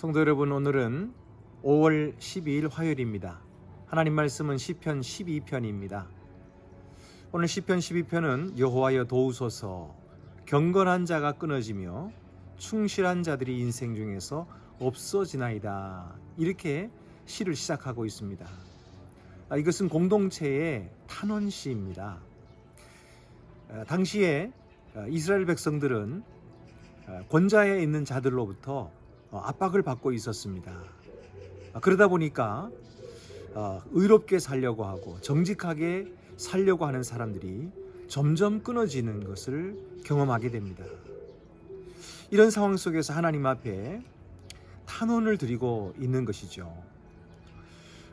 성도 여러분 오늘은 5월 12일 화요일입니다. 하나님 말씀은 시편 12편입니다. 오늘 시편 12편은 여호와여 도우소서 경건한 자가 끊어지며 충실한 자들이 인생 중에서 없어지나이다. 이렇게 시를 시작하고 있습니다. 아, 이것은 공동체의 탄원시입니다. 아, 당시에 아, 이스라엘 백성들은 아, 권좌에 있는 자들로부터 어, 압박을 받고 있었습니다. 아, 그러다 보니까 어, 의롭게 살려고 하고 정직하게 살려고 하는 사람들이 점점 끊어지는 것을 경험하게 됩니다. 이런 상황 속에서 하나님 앞에 탄원을 드리고 있는 것이죠.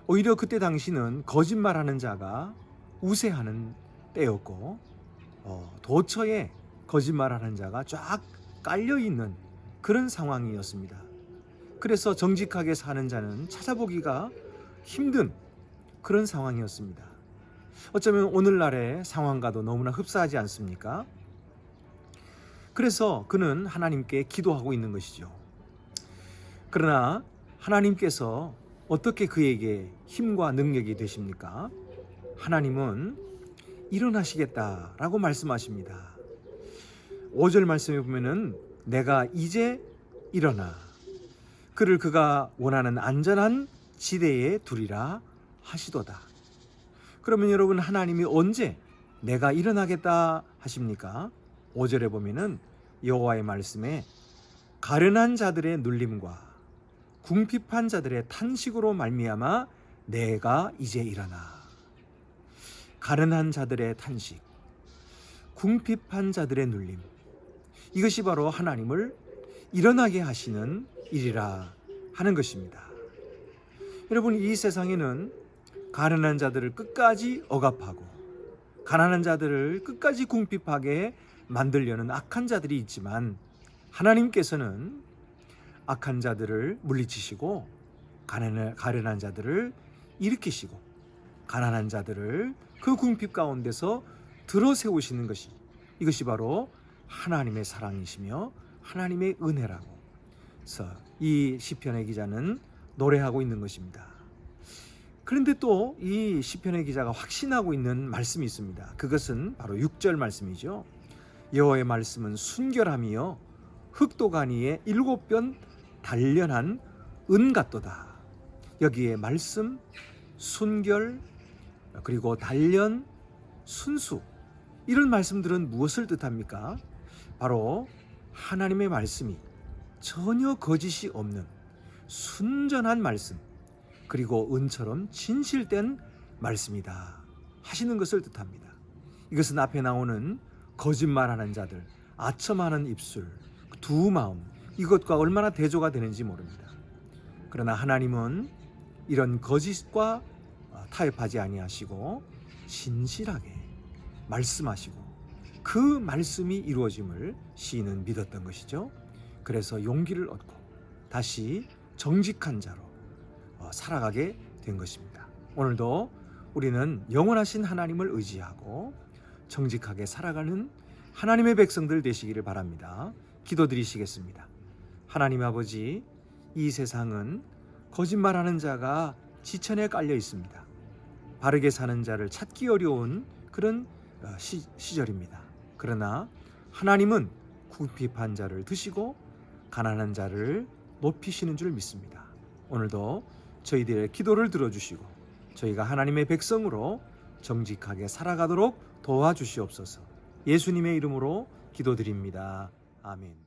오히려 그때 당시는 거짓말하는 자가 우세하는 때였고 어, 도처에 거짓말하는 자가 쫙 깔려 있는 그런 상황이었습니다. 그래서 정직하게 사는 자는 찾아보기가 힘든 그런 상황이었습니다. 어쩌면 오늘날의 상황과도 너무나 흡사하지 않습니까? 그래서 그는 하나님께 기도하고 있는 것이죠. 그러나 하나님께서 어떻게 그에게 힘과 능력이 되십니까? 하나님은 일어나시겠다라고 말씀하십니다. 5절 말씀에 보면은 내가 이제 일어나 그를 그가 원하는 안전한 지대에 두리라 하시도다. 그러면 여러분 하나님이 언제 내가 일어나겠다 하십니까? 5절에 보면은 여호와의 말씀에 가련한 자들의 눌림과 궁핍한 자들의 탄식으로 말미암아 내가 이제 일어나 가련한 자들의 탄식 궁핍한 자들의 눌림 이것이 바로 하나님을 일어나게 하시는 일이라 하는 것입니다. 여러분 이 세상에는 가난한 자들을 끝까지 억압하고 가난한 자들을 끝까지 궁핍하게 만들려는 악한 자들이 있지만 하나님께서는 악한 자들을 물리치시고 가난한, 자들을 일으키시고 가난한 자들을 그 궁핍 가운데서 들어 세우시는 것이 이것이 바로 하나님의 사랑이시며 하나님의 은혜라고 이 시편의 기자는 노래하고 있는 것입니다. 그런데 또 이 시편의 기자가 확신하고 있는 말씀이 있습니다. 그것은 바로 6절 말씀이죠. 여호와의 말씀은 순결함이요 흑도가니의 일곱 변 단련한 은 같도다. 여기에 말씀, 순결, 그리고 단련, 순수 이런 말씀들은 무엇을 뜻합니까? 바로 하나님의 말씀이 전혀 거짓이 없는 순전한 말씀 그리고 은처럼 진실된 말씀이다 하시는 것을 뜻합니다. 이것은 앞에 나오는 거짓말하는 자들, 아첨하는 입술, 두 마음 이것과 얼마나 대조가 되는지 모릅니다. 그러나 하나님은 이런 거짓과 타협하지 아니하시고 진실하게 말씀하시고 그 말씀이 이루어짐을 시인은 믿었던 것이죠. 그래서 용기를 얻고 다시 정직한 자로 어, 살아가게 된 것입니다. 오늘도 우리는 영원하신 하나님을 의지하고 정직하게 살아가는 하나님의 백성들 되시기를 바랍니다. 기도드리시겠습니다. 하나님 아버지, 이 세상은 거짓말하는 자가 지천에 깔려 있습니다. 바르게 사는 자를 찾기 어려운 그런 어, 시, 시절입니다. 그러나 하나님은 궁핍한 자를 드시고 가난한 자를 높이시는 줄 믿습니다. 오늘도 저희들의 기도를 들어주시고 저희가 하나님의 백성으로 정직하게 살아가도록 도와주시옵소서. 예수님의 이름으로 기도드립니다. 아멘.